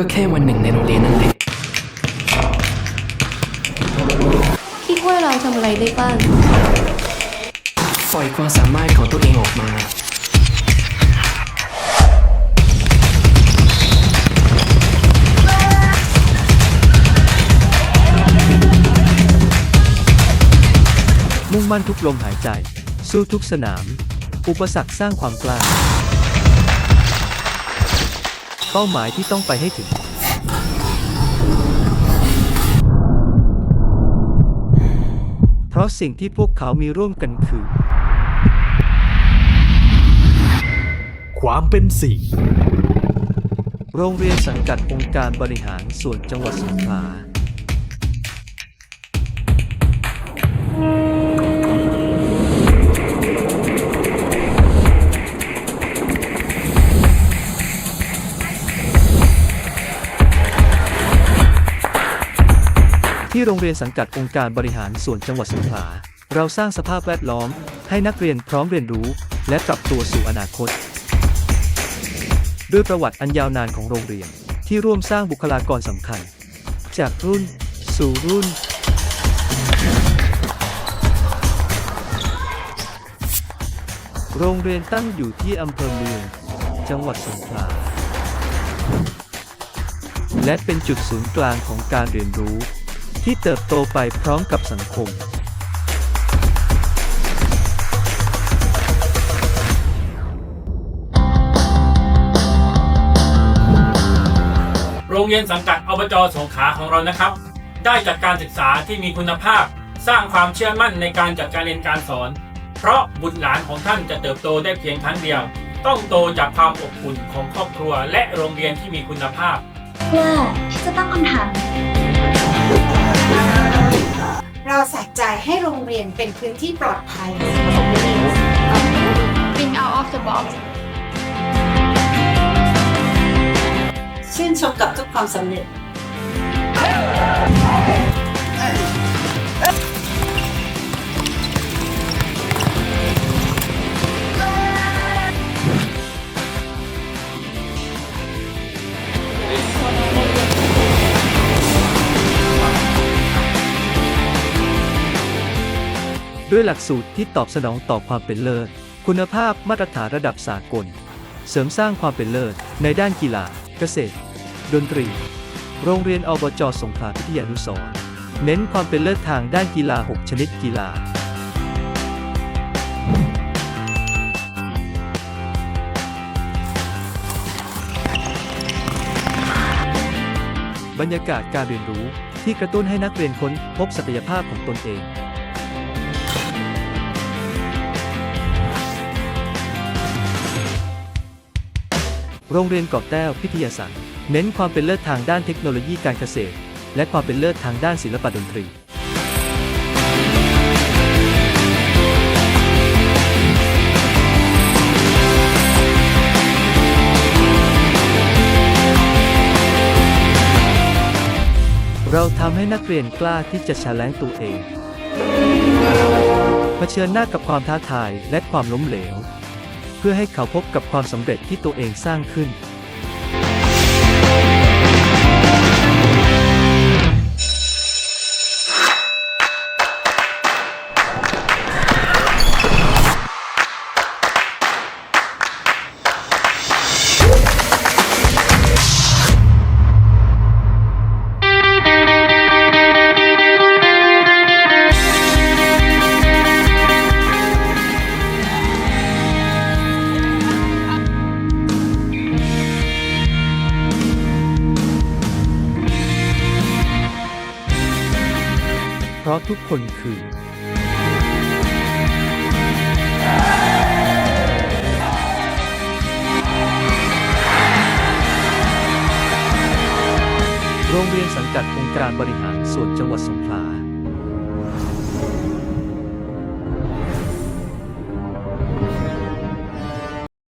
ก็แค่วันหนึ่งในโรงเรียนนั่นแหละคิดว่าเราทำอะไรได้บ้าง ปล่อยความสามารถของตัวเองออกมา มุ่งมั่นทุกลมหายใจ สู้ทุกสนาม อุปสรรคสร้างความกล้า เป้าหมายที่ต้องไปให้ถึง เพราะสิ่งที่พวกเขามีร่วมกันคือ ความเป็นสิ่งโรงเรียนสังกัดองค์การบริหารส่วนจังหวัดสงขลา ที่โรงเรียนสังกัดองค์การบริหารส่วนจังหวัดสงขลา เราสร้างสภาพแวดล้อม ให้นักเรียนพร้อมเรียนรู้ และปรับตัวสู่อนาคต ด้วยประวัติอันยาวนานของโรงเรียนที่ร่วมสร้างบุคลากรสำคัญ จากรุ่น สู่รุ่น โรงเรียนตั้งอยู่ที่อำเภอเมือง จังหวัดสงขลาและเป็นจุดศูนย์กลางของการเรียนรู้ ที่เติบโตไปพร้อมกับสังคมโรงเรียนสังกัดอบจสงขลาของเรานะครับ ได้จัดการศึกษาที่มีคุณภาพ สร้างความเชื่อมั่นในการจัดการเรียนการสอน เพราะบุตรหลานของท่านจะเติบโตได้เพียงครั้งเดียว ต้องโตจากความอบอุ่นของครอบครัว และโรงเรียนที่มีคุณภาพ ว่าที่จะตั้งคำถาม ใส่ใจให้โรงเรียนเป็นพื้นที่ปลอดภัย Think out of the box ชื่นชมกับทุกความสำเร็จ ด้วยหลักสูตรที่ตอบสนองต่อความเป็นเลิศ คุณภาพมาตรฐานระดับสากล เสริมสร้างความเป็นเลิศ ในด้านกีฬา เกษตร ดนตรี โรงเรียนอบจสงขลาพิทยานุสรเน้นความเป็นเลิศทางด้านกีฬา 6 ชนิดกีฬาบรรยากาศการเรียนรู้ที่กระตุ้นให้นักเรียนค้นพบศักยภาพของตนเอง โรงเรียนเกาะแต้วพิทยาศาสตร์เน้นความเป็นเลิศทางด้านเทคโนโลยีการเกษตร และความเป็นเลิศทางด้านศิลปะดนตรี เราทำให้นักเรียนกล้าที่จะชาเลนจ์ตัวเองเผชิญหน้ากับความท้าทายและความล้มเหลว เพื่อให้เขาพบกับความสำเร็จที่ตัวเองสร้างขึ้น ราะทุกคนคือโรงเรียนสังกัดองค์การบริหารส่วนจังหวัดสงขลา